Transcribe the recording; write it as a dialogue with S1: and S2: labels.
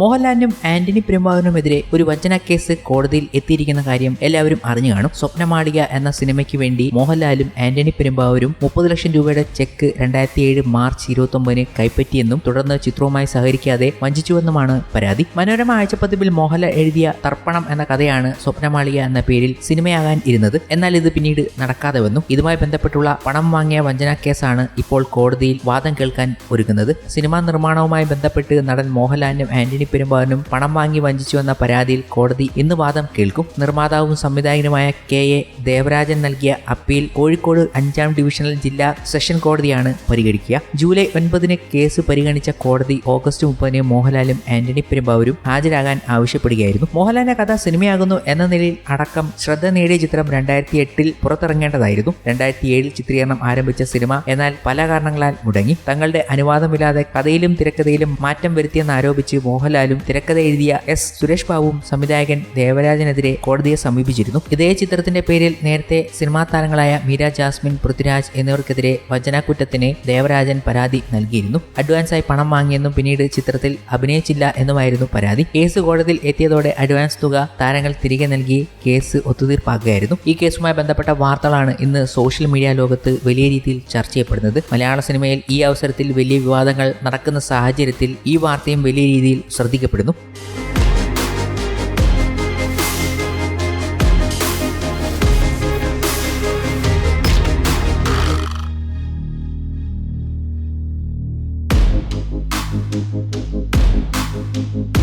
S1: മോഹൻലാലിനും ആന്റണി പെരുമ്പാവനുമെതിരെ ഒരു വഞ്ചന കേസ് കോടതിയിൽ എത്തിയിരിക്കുന്ന കാര്യം എല്ലാവരും അറിഞ്ഞു കാണും. സ്വപ്നമാളിക എന്ന സിനിമയ്ക്ക് വേണ്ടി മോഹൻലാലും ആന്റണി പെരുമ്പാവൂരും മുപ്പത് ലക്ഷം രൂപയുടെ ചെക്ക് രണ്ടായിരത്തി ഏഴ് മാർച്ച് ഇരുപത്തി ഒമ്പതിന് കൈപ്പറ്റിയെന്നും തുടർന്ന് ചിത്രവുമായി സഹകരിക്കാതെ വഞ്ചിച്ചുവെന്നുമാണ് പരാതി. മനോരമ ആഴ്ചപ്പതിപ്പിൽ മോഹൻലാൽ എഴുതിയ തർപ്പണം എന്ന കഥയാണ് സ്വപ്നമാളിക എന്ന പേരിൽ സിനിമയാകാൻ ഇരുന്നത്. എന്നാൽ ഇത് പിന്നീട് നടക്കാതെ വന്നു ഇതുമായി ബന്ധപ്പെട്ടുള്ള പണം വാങ്ങിയ വഞ്ചന കേസാണ് ഇപ്പോൾ കോടതിയിൽ വാദം കേൾക്കാൻ ഒരുങ്ങുന്നത്. സിനിമാ നിർമ്മാണവുമായി ബന്ധപ്പെട്ട് നടൻ മോഹൻലാലിനും ആന്റണി പെരുമ്പാവൂരിനും പണം വാങ്ങി വഞ്ചിച്ചു എന്ന പരാതിയിൽ കോടതി ഇന്ന് വാദം കേൾക്കും. നിർമ്മാതാവും സംവിധായകനുമായ കെ എ ദേവരാജൻ നൽകിയ അപ്പീൽ കോഴിക്കോട് അഞ്ചാം ഡിവിഷണൽ ജില്ലാ സെഷൻ കോടതിയാണ് പരിഗണിക്കുക. ജൂലൈ ഒൻപതിന് കേസ് പരിഗണിച്ച കോടതി ഓഗസ്റ്റ് മുപ്പതിന് മോഹൻലാലും ആന്റണി പെരുമ്പാവൂരും ഹാജരാകാൻ ആവശ്യപ്പെടുകയായിരുന്നു. മോഹൻലാലിന്റെ കഥ സിനിമയാകുന്നു എന്ന നിലയിൽ അടക്കം ശ്രദ്ധ നേടിയ ചിത്രം രണ്ടായിരത്തി എട്ടിൽ പുറത്തിറങ്ങേണ്ടതായിരുന്നു. രണ്ടായിരത്തി ഏഴിൽ ചിത്രീകരണം ആരംഭിച്ച സിനിമ എന്നാൽ പല കാരണങ്ങളാൽ മുടങ്ങി. തങ്ങളുടെ അനുവാദമില്ലാതെ കഥയിലും തിരക്കഥയിലും മാറ്റം വരുത്തിയെന്ന് ആരോപിച്ച് മോഹൻലാലും തിരക്കഥ എഴുതിയ എസ് സുരേഷ് ബാബുവും സംവിധായകൻ ദേവരാജനെതിരെ കോടതിയെ സമീപിച്ചിരുന്നു. ഇതേ ചിത്രത്തിന്റെ പേരിൽ നേരത്തെ സിനിമാ താരങ്ങളായ മീര ജാസ്മിൻ പൃഥ്വിരാജ് എന്നിവർക്കെതിരെ വചനക്കുറ്റത്തിന് ദേവരാജൻ പരാതി നൽകിയിരുന്നു. അഡ്വാൻസായി പണം വാങ്ങിയെന്നും പിന്നീട് ചിത്രത്തിൽ അഭിനയിച്ചില്ല എന്നുമായിരുന്നു പരാതി. കേസ് കോടതിയിൽ എത്തിയതോടെ അഡ്വാൻസ് തുക താരങ്ങൾ തിരികെ നൽകി കേസ് ഒത്തുതീർപ്പാക്കുകയായിരുന്നു ഈ കേസുമായി ബന്ധപ്പെട്ട വാർത്തകളാണ് ഇന്ന് സോഷ്യൽ മീഡിയ ലോകത്ത് വലിയ രീതിയിൽ ചർച്ച ചെയ്യപ്പെടുന്നത്. മലയാള സിനിമയിൽ ഈ അവസരത്തിൽ വലിയ വിവാദങ്ങൾ നടക്കുന്ന സാഹചര്യത്തിൽ ഈ വാർത്തയും വലിയ രീതിയിൽ ശ്രദ്ധിക്കപ്പെടുന്നു Thank you.